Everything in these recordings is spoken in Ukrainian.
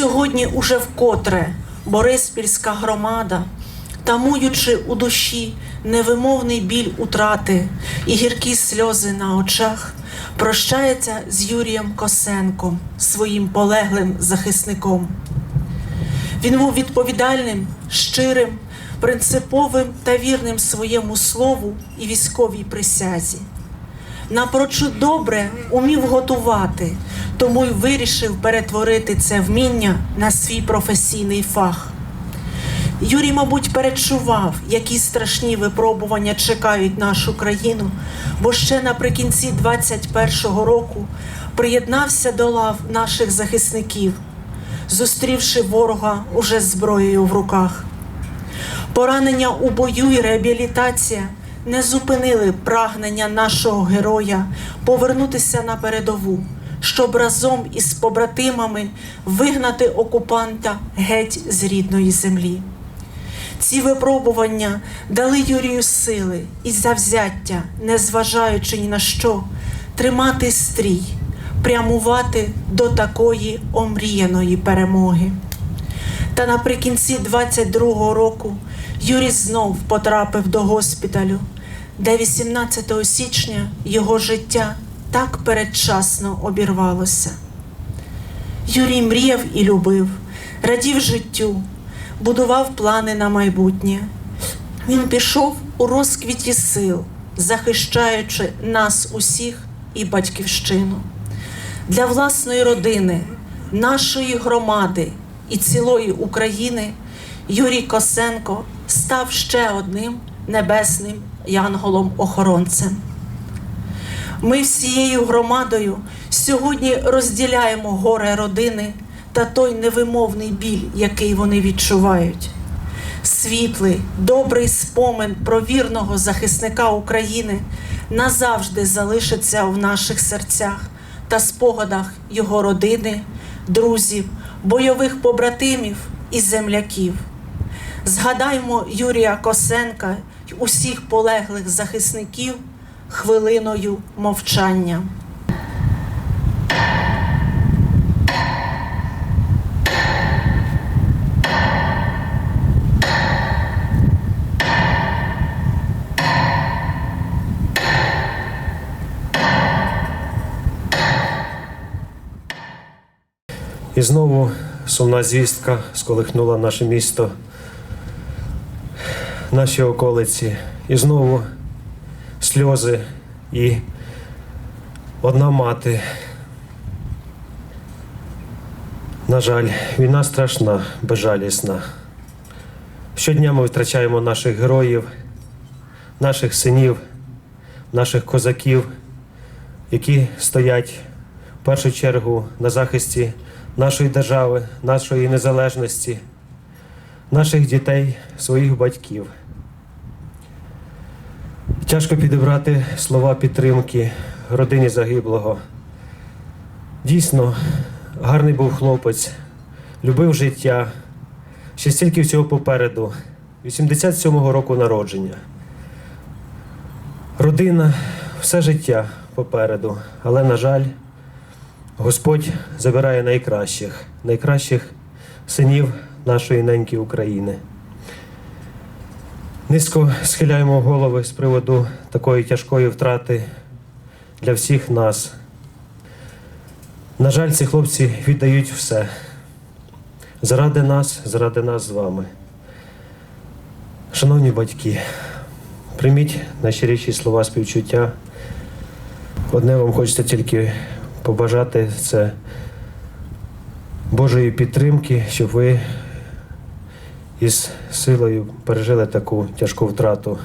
сьогодні уже вкотре Бориспільська громада, тамуючи у душі невимовний біль утрати і гіркі сльози на очах, прощається з Юрієм Косенком, своїм полеглим захисником. Він був відповідальним, щирим, принциповим та вірним своєму слову і військовій присязі. Напрочуд добре умів готувати, тому й вирішив перетворити це вміння на свій професійний фах. Юрій, мабуть, перечував, які страшні випробування чекають нашу країну, бо ще наприкінці 21-го року приєднався до лав наших захисників, зустрівши ворога уже з зброєю в руках. Поранення у бою і реабілітація не зупинили прагнення нашого героя повернутися на передову, щоб разом із побратимами вигнати окупанта геть з рідної землі. Ці випробування дали Юрію сили і завзяття, незважаючи ні на що, тримати стрій, прямувати до такої омріяної перемоги. Та наприкінці 22-го року Юрій знов потрапив до госпіталю, де 18 січня його життя так передчасно обірвалося. Юрій мріяв і любив, радів життю, будував плани на майбутнє. Він пішов у розквіті сил, захищаючи нас усіх і батьківщину. Для власної родини, нашої громади і цілої України Юрій Косенко став ще одним небесним янголом-охоронцем. Ми всією громадою сьогодні розділяємо горе родини та той невимовний біль, який вони відчувають. Світлий, добрий спомин про вірного захисника України назавжди залишиться в наших серцях та спогадах його родини, друзів, бойових побратимів і земляків. Згадаймо Юрія Косенка усіх полеглих захисників хвилиною мовчання. І знову сумна звістка сколихнула наше місто, наші околиці. І знову сльози і одна мати. На жаль, війна страшна, безжалісна. Щодня ми втрачаємо наших героїв, наших синів, наших козаків, які стоять в першу чергу на захисті нашої держави, нашої незалежності, наших дітей, своїх батьків. Тяжко підібрати слова підтримки родині загиблого. Дійсно, гарний був хлопець, любив життя, ще стільки всього попереду, 87-го року народження. Родина, все життя попереду, але, на жаль, Господь забирає найкращих, найкращих синів нашої неньки України. Низько схиляємо голови з приводу такої тяжкої втрати для всіх нас. На жаль, ці хлопці віддають все. Заради нас, заради нас з вами. Шановні батьки, прийміть найщиріші слова співчуття. Одне вам хочеться тільки побажати це Божої підтримки, щоб ви із силою пережили таку тяжку втрату.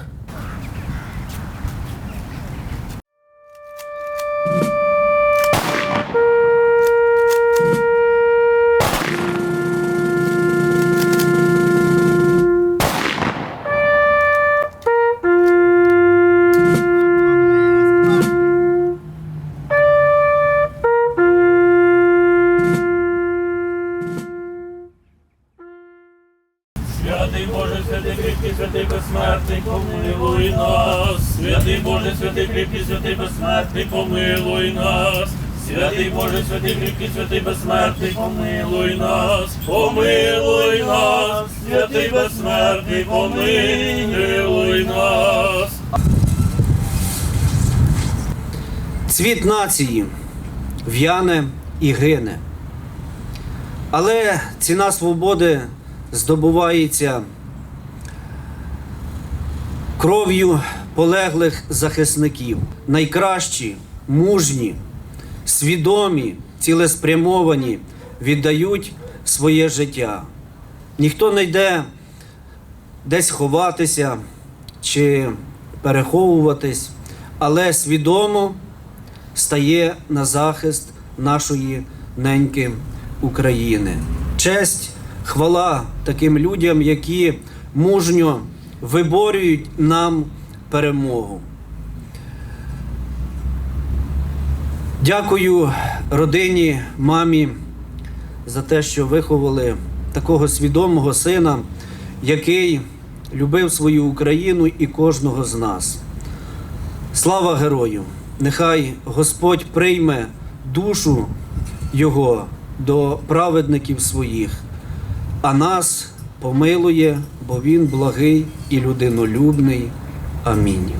Боже, святий кріпкий, святий безсмертний, помилуй нас. Святий Боже, святий кріпкий, святий безсмертний, помилуй нас. Святий Боже, святий кріпкий, святий безсмертний, помилуй нас, помилуй нас, святий безсмертний, помилуй нас. Цвіт нації в'яне і гине. Але ціна свободи здобувається кров'ю полеглих захисників. Найкращі, мужні, свідомі, цілеспрямовані віддають своє життя. Ніхто не йде десь ховатися чи переховуватись, але свідомо стає на захист нашої неньки України. Честь, хвала таким людям, які мужньо виборюють нам перемогу. Дякую родині, мамі за те, що виховали такого свідомого сина, який любив свою Україну і кожного з нас. Слава герою! Нехай Господь прийме душу Його до праведників своїх, а нас помилує, бо Він благий і людинолюбний. Амінь.